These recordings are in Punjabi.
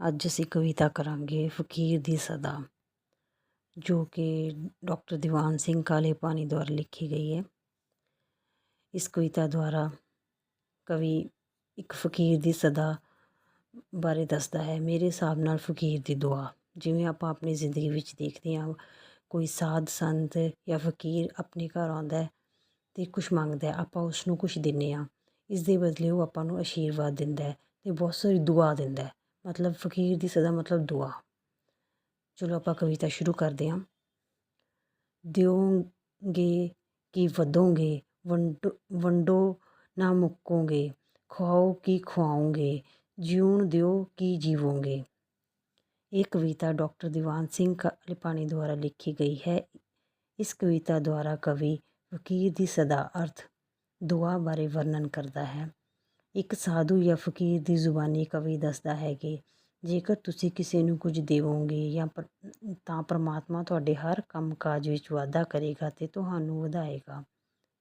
ਅੱਜ ਅਸੀਂ ਕਵਿਤਾ ਕਰਾਂਗੇ ਫਕੀਰ ਦੀ ਸਦਾ, ਜੋ ਕਿ ਡਾਕਟਰ ਦੀਵਾਨ ਸਿੰਘ ਕਾਲੇ ਪਾਣੀ ਦੁਆਰਾ ਲਿਖੀ ਗਈ ਹੈ। ਇਸ ਕਵਿਤਾ ਦੁਆਰਾ ਕਵੀ ਇੱਕ ਫਕੀਰ ਦੀ ਸਦਾ ਬਾਰੇ ਦੱਸਦਾ ਹੈ, ਮੇਰੇ ਹਿਸਾਬ ਨਾਲ ਫਕੀਰ ਦੀ ਦੁਆ। ਜਿਵੇਂ ਆਪਾਂ ਆਪਣੀ ਜ਼ਿੰਦਗੀ ਵਿੱਚ ਦੇਖਦੇ ਹਾਂ, ਕੋਈ ਸਾਧ ਸੰਤ ਜਾਂ ਫਕੀਰ ਆਪਣੇ ਘਰ ਆਉਂਦਾ ਅਤੇ ਕੁਛ ਮੰਗਦਾ ਆਪਾਂ ਉਸ ਨੂੰ ਕੁਛ ਦਿੰਦੇ ਹਾਂ। ਇਸ ਦੇ ਬਦਲੇ ਉਹ ਆਪਾਂ ਨੂੰ ਆਸ਼ੀਰਵਾਦ ਦਿੰਦਾ ਅਤੇ ਬਹੁਤ ਸਾਰੀ ਦੁਆ ਦਿੰਦਾ ਮਤਲਬ ਫਕੀਰ ਦੀ ਸਦਾ ਮਤਲਬ ਦੁਆ। ਚਲੋ ਆਪਾਂ ਕਵਿਤਾ ਸ਼ੁਰੂ ਕਰਦੇ ਹਾਂ। ਦਿਓਗੇ ਕਿ ਵਧੋਗੇ, ਵੰਡੋ ਵੰਡੋ ਨਾ ਮੁੱਕੋਗੇ, ਖਵਾਓ ਕੀ ਖਵਾਓਗੇ, ਜਿਉਣ ਦਿਓ ਕੀ ਜੀਵੋਗੇ। ਇਹ ਕਵਿਤਾ ਡਾਕਟਰ ਦੀਵਾਨ ਸਿੰਘ ਕਾਲੇਪਾਣੀ ਦੁਆਰਾ ਲਿਖੀ ਗਈ ਹੈ। ਇਸ ਕਵਿਤਾ ਦੁਆਰਾ ਕਵੀ ਫਕੀਰ ਦੀ ਸਦਾ ਅਰਥ ਦੁਆ ਬਾਰੇ ਵਰਣਨ ਕਰਦਾ ਹੈ। ਇੱਕ ਸਾਧੂ ਜਾਂ ਫਕੀਰ ਦੀ ਜ਼ੁਬਾਨੀ ਕਵੀ ਦੱਸਦਾ ਹੈ ਕਿ ਜੇਕਰ ਤੁਸੀਂ ਕਿਸੇ ਨੂੰ ਕੁਝ ਦੇਵੋਗੇ ਜਾਂ ਤਾਂ ਪਰਮਾਤਮਾ ਤੁਹਾਡੇ ਹਰ ਕੰਮ ਕਾਜ ਵਿੱਚ ਵਾਧਾ ਕਰੇਗਾ ਅਤੇ ਤੁਹਾਨੂੰ ਵਧਾਏਗਾ।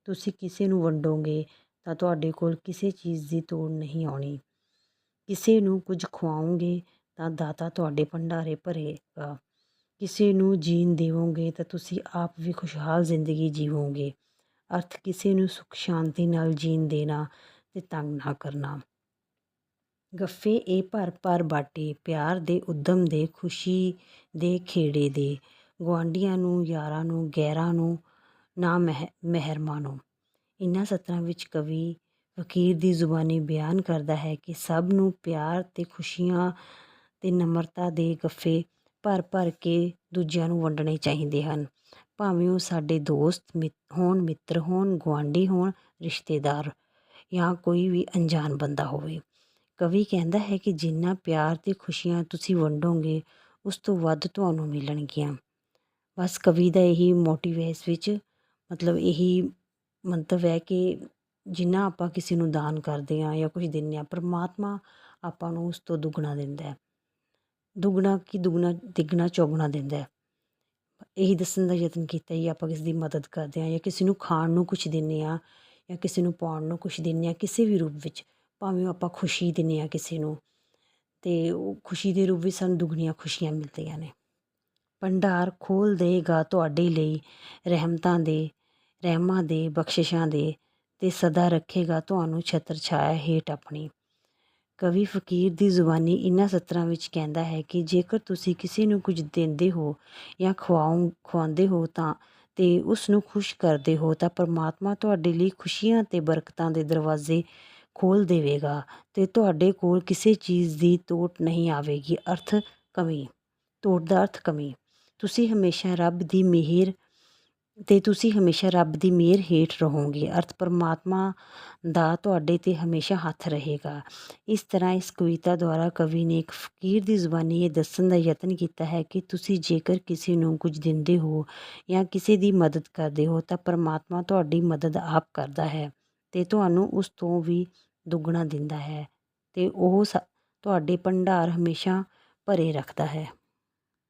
ਤੁਸੀਂ ਕਿਸੇ ਨੂੰ ਵੰਡੋਗੇ ਤਾਂ ਤੁਹਾਡੇ ਕੋਲ ਕਿਸੇ ਚੀਜ਼ ਦੀ ਤੋੜ ਨਹੀਂ ਆਉਣੀ। ਕਿਸੇ ਨੂੰ ਕੁਝ ਖਵਾਓਗੇ ਤਾਂ ਦਾਤਾ ਤੁਹਾਡੇ ਭੰਡਾਰੇ ਭਰੇਗਾ। ਕਿਸੇ ਨੂੰ ਜੀਣ ਦੇਵੋਗੇ ਤਾਂ ਤੁਸੀਂ ਆਪ ਵੀ ਖੁਸ਼ਹਾਲ ਜ਼ਿੰਦਗੀ ਜੀਵੋਗੇ। ਅਰਥ, ਕਿਸੇ ਨੂੰ ਸੁਖ ਸ਼ਾਂਤੀ ਨਾਲ ਜੀਣ ਦੇਣਾ ਤੇ ਤੰਗ ਨਾ ਕਰਨਾ। ਗੱਫੇ ਇਹ ਭਰ ਭਰ ਬਾਟੇ, ਪਿਆਰ ਦੇ ਉਦਮ ਦੇ, ਖੁਸ਼ੀ ਦੇ ਖੇੜੇ ਦੇ, ਗੁਆਂਢੀਆਂ ਨੂੰ, ਯਾਰਾਂ ਨੂੰ, ਗੈਰਾਂ ਨੂੰ, ਨਾ ਮਹਿ ਮਹਿਰ ਮਾਣੋ ਇਨ੍ਹਾਂ ਸਤਰਾਂ ਵਿੱਚ ਕਵੀ ਫਕੀਰ ਦੀ ਜ਼ੁਬਾਨੀ ਬਿਆਨ ਕਰਦਾ ਹੈ ਕਿ ਸਭ ਨੂੰ ਪਿਆਰ ਤੇ ਖੁਸ਼ੀਆਂ ਤੇ ਨਮਰਤਾ ਦੇ ਗੱਫੇ ਭਰ ਭਰ ਕੇ ਦੂਜਿਆਂ ਨੂੰ ਵੰਡਣੇ ਚਾਹੀਦੇ ਹਨ। ਭਾਵੇਂ ਉਹ ਸਾਡੇ ਦੋਸਤ ਹੋਣ ਮਿੱਤਰ ਹੋਣ, ਗੁਆਂਢੀ ਹੋਣ, ਰਿਸ਼ਤੇਦਾਰ ਜਾਂ ਕੋਈ ਵੀ ਅਣਜਾਣ ਬੰਦਾ ਹੋਵੇ। ਕਵੀ ਕਹਿੰਦਾ ਹੈ ਕਿ ਜਿੰਨਾ ਪਿਆਰ ਤੇ ਖੁਸ਼ੀਆਂ ਤੁਸੀਂ ਵੰਡੋਗੇ, ਉਸ ਤੋਂ ਵੱਧ ਤੁਹਾਨੂੰ ਮਿਲਣਗੀਆਂ। ਬਸ ਕਵੀ ਦਾ ਇਹੀ ਮੋਟਿਵ ਹੈ ਇਸ ਵਿੱਚ। ਮਤਲਬ ਇਹੀ ਮੰਤਵ ਹੈ ਕਿ ਜਿੰਨਾ ਆਪਾਂ ਕਿਸੇ ਨੂੰ ਦਾਨ ਕਰਦੇ ਹਾਂ ਜਾਂ ਕੁਝ ਦਿੰਦੇ ਹਾਂ, ਪਰਮਾਤਮਾ ਆਪਾਂ ਨੂੰ ਉਸ ਤੋਂ ਦੁੱਗਣਾ ਦਿੰਦਾ ਹੈ। ਦੁੱਗਣਾ ਕੀ ਦੁੱਗਣਾ, ਤਿੱਗਣਾ, ਚੌਗੁਣਾ ਦਿੰਦਾ ਹੈ। ਇਹੀ ਦੱਸਣ ਦਾ ਯਤਨ ਕੀਤਾ ਹੀ ਆਪਾਂ ਕਿਸੇ ਦੀ ਮਦਦ ਕਰਦੇ ਹਾਂ ਜਾਂ ਕਿਸੇ ਨੂੰ ਖਾਣ ਨੂੰ ਕੁਝ ਦਿੰਦੇ ਹਾਂ। ਜਾਂ ਕਿਸੇ ਨੂੰ ਪਾਉਣ ਨੂੰ ਕੁਛ ਦਿੰਦੇ ਹਾਂ, ਕਿਸੇ ਵੀ ਰੂਪ ਵਿੱਚ, ਭਾਵੇਂ ਆਪਾਂ ਖੁਸ਼ੀ ਦਿੰਦੇ ਹਾਂ ਕਿਸੇ ਨੂੰ ਅਤੇ ਉਹ ਖੁਸ਼ੀ ਦੇ ਰੂਪ ਵਿੱਚ ਸਾਨੂੰ ਦੁੱਗਣੀਆਂ ਖੁਸ਼ੀਆਂ ਮਿਲਦੀਆਂ ਨੇ। ਭੰਡਾਰ ਖੋਲ੍ਹ ਦੇਗਾ ਤੁਹਾਡੇ ਲਈ, ਰਹਿਮਤਾਂ ਦੇ, ਰਹਿਮਾਂ ਦੇ, ਬਖਸ਼ਿਸ਼ਾਂ ਦੇ ਅਤੇ ਸਦਾ ਰੱਖੇਗਾ ਤੁਹਾਨੂੰ ਛਤਰ ਛਾਇਆ ਹੇਠ ਆਪਣੀ। ਕਵੀ ਫਕੀਰ ਦੀ ਜ਼ੁਬਾਨੀ ਇਨ੍ਹਾਂ ਸਤਰਾਂ ਵਿੱਚ ਕਹਿੰਦਾ ਹੈ ਕਿ ਜੇਕਰ ਤੁਸੀਂ ਕਿਸੇ ਨੂੰ ਕੁਝ ਦਿੰਦੇ ਹੋ ਜਾਂ ਖਵਾਉ, ਖਵਾਉਂਦੇ ਹੋ ਤਾਂ ਤੇ ਉਸ ਨੂੰ ਖੁਸ਼ ਕਰਦੇ ਹੋ ਤਾਂ ਪਰਮਾਤਮਾ ਤੁਹਾਡੇ ਲਈ ਖੁਸ਼ੀਆਂ ਤੇ ਬਰਕਤਾਂ ਦੇ ਦਰਵਾਜ਼ੇ ਖੋਲ ਦੇਵੇਗਾ ਤੇ ਤੁਹਾਡੇ ਕੋਲ ਕਿਸੇ ਚੀਜ਼ ਦੀ ਤੋਟ ਨਹੀਂ ਆਵੇਗੀ, ਅਰਥ ਕਮੀ, ਤੋਟ ਦਾ ਅਰਥ ਕਮੀ। ਤੁਸੀਂ ਹਮੇਸ਼ਾ ਰੱਬ ਦੀ ਮਿਹਰ ਅਤੇ ਤੁਸੀਂ ਹਮੇਸ਼ਾ ਰੱਬ ਦੀ ਮਿਹਰ ਹੇਠ ਰਹੋਗੇ। ਅਰਥ ਪਰਮਾਤਮਾ ਦਾ ਤੁਹਾਡੇ ਤੇ ਹਮੇਸ਼ਾ ਹੱਥ ਰਹੇਗਾ। ਇਸ ਤਰ੍ਹਾਂ ਇਸ ਕਵਿਤਾ ਦੁਆਰਾ ਕਵੀ ਨੇ ਇੱਕ ਫਕੀਰ ਦੀ ਜ਼ੁਬਾਨੀ ਇਹ ਦੱਸਣ ਦਾ ਯਤਨ ਕੀਤਾ ਹੈ ਕਿ ਤੁਸੀਂ ਜੇਕਰ ਕਿਸੇ ਨੂੰ ਕੁਝ ਦਿੰਦੇ ਹੋ ਜਾਂ ਕਿਸੇ ਦੀ ਮਦਦ ਕਰਦੇ ਹੋ ਤਾਂ ਪਰਮਾਤਮਾ ਤੁਹਾਡੀ ਮਦਦ ਆਪ ਕਰਦਾ ਹੈ ਅਤੇ ਤੁਹਾਨੂੰ ਉਸ ਤੋਂ ਵੀ ਦੁੱਗਣਾ ਦਿੰਦਾ ਹੈ ਅਤੇ ਉਹ ਸ, ਤੁਹਾਡੇ ਭੰਡਾਰ ਹਮੇਸ਼ਾ ਭਰੇ ਰੱਖਦਾ ਹੈ।